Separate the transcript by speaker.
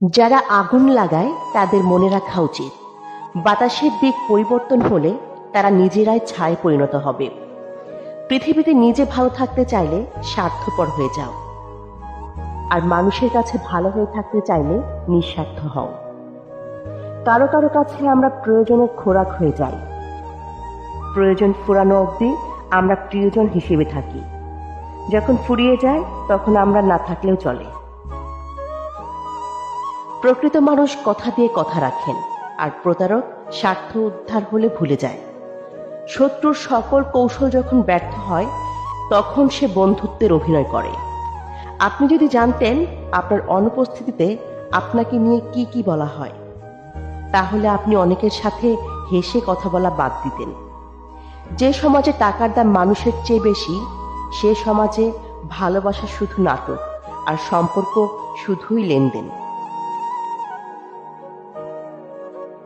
Speaker 1: যারা আগুন লাগায়, তাদের মনে রাখা উচিত। বাতাসের দিক পরিবর্তন হলে তারা নিজেরাই ছায় পরিণত হবে। পৃথিবীতে নিজে ভালো থাকতে চাইলে স্বার্থপর হয়ে যাও। আর মানুষের কাছে ভালো হয়ে থাকতে চাইলে নিঃস্বার্থ হও। কারও কারও কাছে আমরা প্রয়োজনের খোরাক হয়ে যাই। প্রয়োজন ফুরানো অবধি আমরা প্রিয়জন হিসেবে থাকি। যখন ফুরিয়ে যায়, তখন আমরা না থাকলেও চলে। প্রকৃত মানুষ কথা দিয়ে কথা রাখেন, আর প্রতারক স্বার্থ উদ্ধার হলে ভুলে যায়। শত্রুর সকল কৌশল যখন ব্যর্থ হয়, তখন সে বন্ধুত্বের অভিনয় করে। আপনি যদি জানতেন আপনার অনুপস্থিতিতে আপনাকে নিয়ে কি কি বলা হয়, তাহলে আপনি অনেকের সাথে হেসে কথা বলা বাদ দিতেন। যে সমাজে টাকার দাম মানুষের চেয়ে বেশি, সে সমাজে ভালোবাসা শুধু নাটক আর সম্পর্ক শুধুই লেনদেন।